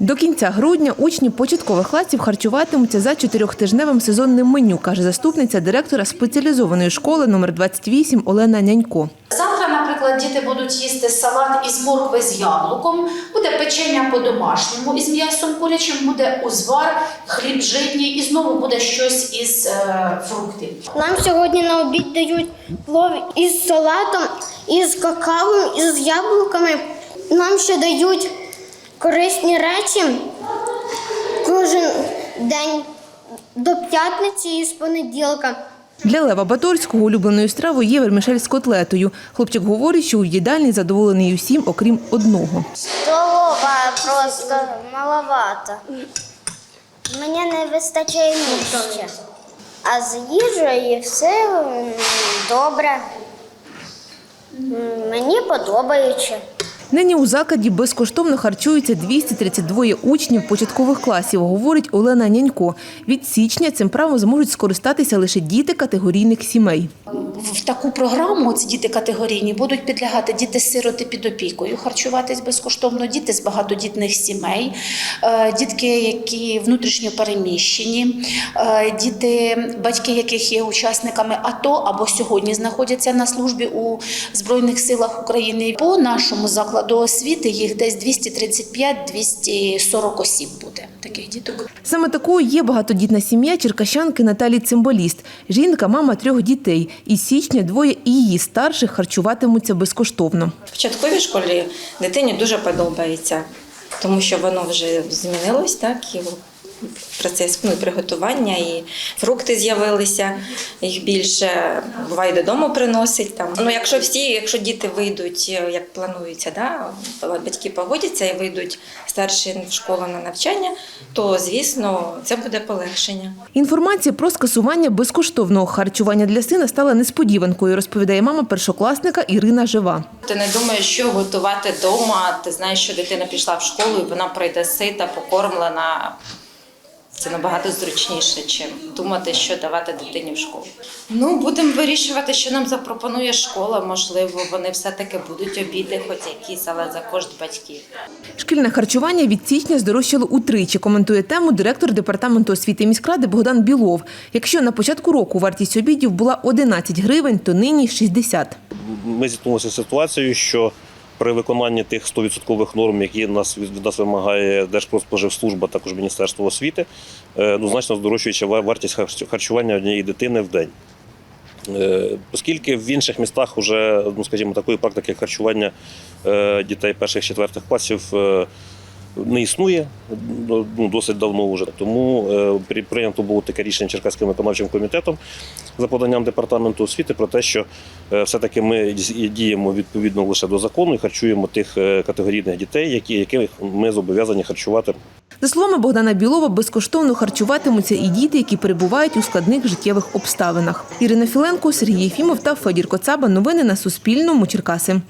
До кінця грудня учні початкових класів харчуватимуться за чотирьохтижневим сезонним меню, каже заступниця директора спеціалізованої школи номер 28 Олена Нянько. Завтра, наприклад, діти будуть їсти салат із моркви з яблуком, буде печення по-домашньому із м'ясом курячим, буде узвар, хліб житній і знову буде щось із е, фруктів. Нам сьогодні на обід дають плов із салатом, із какао, із яблуками. Нам ще дають корисні речі кожен день до п'ятниці і з понеділка. Для Лева Баторського улюбленою стравою є вермішель з котлетою. Хлопчик говорить, що у їдальні задоволений усім, окрім одного. Столова просто маловато. Мені не вистачає місця. А з їжею все добре. Мені подобається. Нині у закладі безкоштовно харчуються 232 учнів початкових класів, говорить Олена Нянько. Від січня цим правом зможуть скористатися лише діти категорійних сімей. В таку програму ці діти категорійні будуть підлягати діти-сироти під опікою, харчуватись безкоштовно, діти з багатодітних сімей, е, дітки, які внутрішньо переміщені, е, діти, батьки яких є учасниками АТО або сьогодні знаходяться на службі у Збройних силах України. По нашому закладу освіти їх десь 235-240 осіб буде таких діток. Саме такою є багатодітна сім'я черкащанки Наталі Цимбаліст. Жінка – мама трьох дітей. І січня двоє і її старших харчуватимуться безкоштовно. В початковій школі дитині дуже подобається, тому що воно вже змінилось, так, і процес ну, приготування, і фрукти з'явилися, їх більше буває додому приносить. Там. Ну, якщо всі, якщо діти вийдуть, е, як планується, да, батьки погодяться і вийдуть старші в школу на навчання, то звісно це буде полегшення. Інформація про скасування безкоштовного харчування для сина стала несподіванкою, розповідає мама першокласника Ірина Жива. Ти не думаєш, що готувати вдома. Ти знаєш, що дитина пішла в школу і вона прийде сита, покормлена. Це набагато зручніше, чим думати, що давати дитині в школу. Ну, будемо вирішувати, що нам запропонує школа. Можливо, вони все-таки будуть обіди, хоч якісь, але за кошт батьків. Шкільне харчування від січня здорожчало утричі, коментує тему директор департаменту освіти міськради Богдан Білов. Якщо на початку року вартість обідів була 11 гривень, то нині 60. ми зіткнулися з ситуацією, що при виконанні тих 100% норм, які нас від нас вимагає Держпродспоживслужба, також Міністерство освіти, е, ну, значно здорожчується вартість харчування однієї дитини в день. Е, Оскільки в інших містах вже, ну скажімо, такої практики харчування е, дітей перших четвертих класів не існує ну, досить давно вже. Тому е, прийнято було таке рішення Черкаським виконавчим комітетом за поданням департаменту освіти про те, що е, все-таки ми діємо відповідно лише до закону і харчуємо тих е, категорійних дітей, які, яких ми зобов'язані харчувати За словами Богдана Білова, безкоштовно харчуватимуться і діти, які перебувають у складних життєвих обставинах. Ірина Філенко, Сергій Єфімов та Федір Коцаба. Новини на Суспільному. Черкаси.